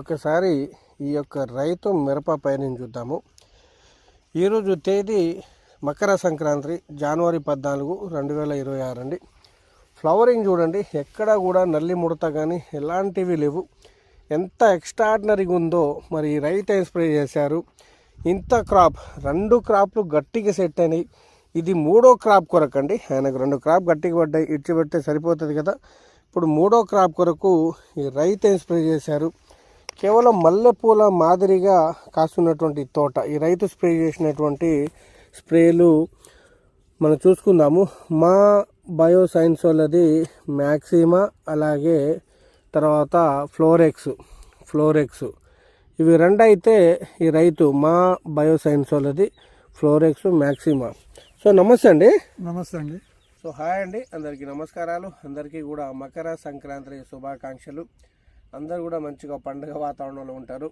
ఒకసారి ఈ యొక్క రైతు మిరప పైన చూద్దాము. ఈరోజు తేదీ మకర సంక్రాంతి జనవరి పద్నాలుగు రెండు వేల ఇరవై ఆరు అండి. ఫ్లవరింగ్ చూడండి ఎక్కడ కూడా నల్లి ముడత కానీ ఎలాంటివి లేవు. ఎంత ఎక్స్ట్రాడినరీగా ఉందో మరి రైతు ఏం చేశారు. ఇంత క్రాప్ రెండు క్రాప్లు గట్టిగా సెట్ అయినాయి. ఇది మూడో క్రాప్ కొరకండి ఆయనకు రెండు క్రాప్ గట్టిగా పడ్డాయి. ఇచ్చి పెడితే సరిపోతుంది కదా. ఇప్పుడు మూడో క్రాప్ కొరకు ఈ రైతు ఏం చేశారు. కేవలం మల్లెపూల మాదిరిగా కాస్తున్నటువంటి తోట ఈ రైతు స్ప్రే చేసినటువంటి స్ప్రేలు మనం చూసుకుందాము. మా బయో సైన్స్ వాళ్ళది మ్యాక్సిమా అలాగే తర్వాత ఫ్లోరెక్స్ ఫ్లోరెక్స్. ఇవి రెండు అయితే ఈ రైతు మా బయో సైన్స్ వాళ్ళది ఫ్లోరెక్స్ మ్యాక్సిమా సో నమస్తే అండి. నమస్తే అండి. సో హాయ్ అండి. అందరికీ నమస్కారాలు. అందరికీ కూడా మకర సంక్రాంతి శుభాకాంక్షలు. అందరూ కూడా మంచిగా పండుగ వాతావరణంలో ఉంటారు.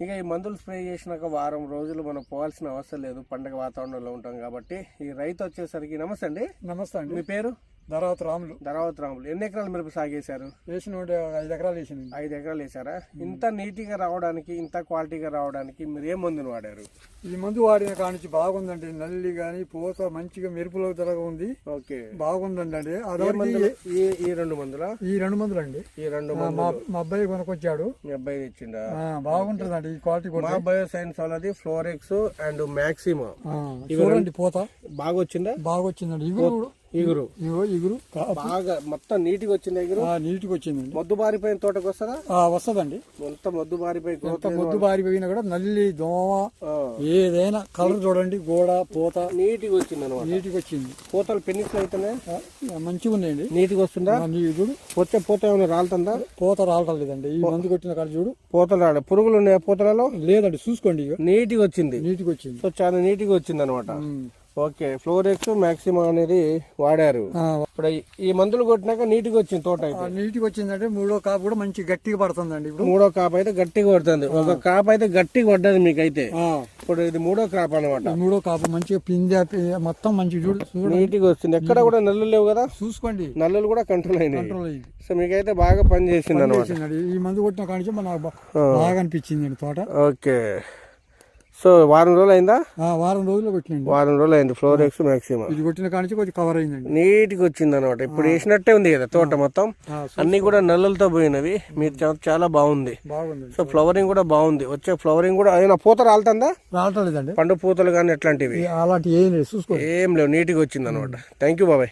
ఇక ఈ మందులు స్ప్రే చేసినాక వారం రోజులు మనం పోవాల్సిన అవసరం లేదు పండుగ వాతావరణంలో ఉంటాం కాబట్టి. ఈ రైతు వచ్చేసరికి నమస్తే అండి. నమస్తే అండి. మీ పేరు? ధరావతి రాములు ధరావత్ రాములు ఎన్ని ఎకరాలు మిరప సాగేశారు? వేసిన ఒకటి ఐదు ఎకరాలు వేసింది ఐదు ఎకరాలు వేసారా ఇంత నీట్గా రావడానికి ఇంత క్వాలిటీగా రావడానికి మీరు ఏ మందుని వాడారు? ఈ మందు వాడిన కానించి బాగుందండి. నల్లి గాని పూత మంచిగా మెరుపులో తెలగా ఉంది. ఓకే. బాగుందండి మందులు? ఈ ఈ రెండు మందులా? ఈ రెండు మందులు అండి ఈ రెండు మా అబ్బాయి కొనుకొచ్చాడు మీ అబ్బాయి ఇచ్చిండా ఆ, బాగుంటుందండి ఈ క్వాలిటీ కూడా. బయో సైన్స్ వాళ్ళది ఫ్లోరెక్స్ అండ్ మ్యాక్సిమా చూడండి పూత. బాగా వచ్చిందా బాగా వచ్చిందండి కూడా- ఇగురు. ఇగో ఇగురు. బాగా మొత్తం నీట్గా వచ్చింది ఎగురు ఆ, నీట్గా వచ్చిందండి. మొద్దు బారిపోయిన తోటకు వస్తుందా? వస్తదండి. మొత్తం మొద్దు బారిపోయి ముద్దు బారిపోయినా కూడా నల్లి దోమ ఏదైనా కలర్ చూడండి గోడ పూత. నీట్గా వచ్చింది అనమాట నీట్గా వచ్చింది. పూతలు పెన్నిస్ అయితేనే ఆ, మంచిగా ఉన్నాయండి. నీట్గా వస్తుందా? చూడు. వచ్చే పూత ఏమైనా రాలుతుందా? పూత రావటం లేదండి. ఈ మందు కొట్టిన కాడ చూడు. పూతలు రాలే. పురుగులు ఉన్నాయి పూతలలో? లేదండి చూసుకోండి నీట్గా వచ్చింది. నీట్గా వచ్చింది. సో చాలా నీట్గా వచ్చింది అనమాట. ఓకే ఫ్లోరెక్స్ మ్యాక్సిమా అనేది వాడారు. ఇప్పుడు ఈ- మందులు కొట్టినాక నీట్గా వచ్చింది తోట అయితే. నీట్గా వచ్చిందంటే మూడో కాపు కూడా మంచి గట్టిగా పడుతుందండి ఇప్పుడు. మూడో కాప్ అయితే గట్టిగా పడుతుంది. ఒక కాప్ అయితే గట్టిగా పడ్డది మీకైతే. ఆ, ఇప్పుడు ఇది మూడో క్రాప్ అనమాట మూడో కాపు మంచిగా పిందె పి- మొత్తం మంచిగా చూడు నీట్గా వస్తుంది. ఎక్కడ కూడా నల్లు లేవు కదా? చూసుకోండి. నల్లులు కూడా కంట్రోల్ అయినాయి. కంట్రోల్ అయ్యింది. సో మీకైతే బాగా పని చేసింది అనమాట. ఈ మందు కొట్టిన కానించి నాకు బాగా అనిపించిందండి తోట. ఓకే. సో వారం రోజులు అయిందా? ఆ, వారం రోజులు కొట్టినండి. వారం రోజులు అయింది ఫ్లోరెక్స్ మ్యాక్సిమం ఇది కొట్టిన కానించి కొంచెం కవర్ అయిందండి. నీట్గా వచ్చింది అనమాట ఇప్పుడు వేసినట్టే ఉంది కదా తోట మొత్తం. అన్ని కూడా నల్లులతో పోయినవి. మీరు చాలా బాగుంది. సో ఫ్లవరింగ్ కూడా బాగుంది. వచ్చే ఫ్లవరింగ్ కూడా అయినా పూత రాలుతుందా? రావటం లేదండి. పండు పూతలు కానీ ఎట్లాంటివి? అలాంటి ఏం లేదు చూసుకోండి. ఏం లేవు నీట్గా వచ్చింది అనమాట థ్యాంక్ యూ బాబాయ్.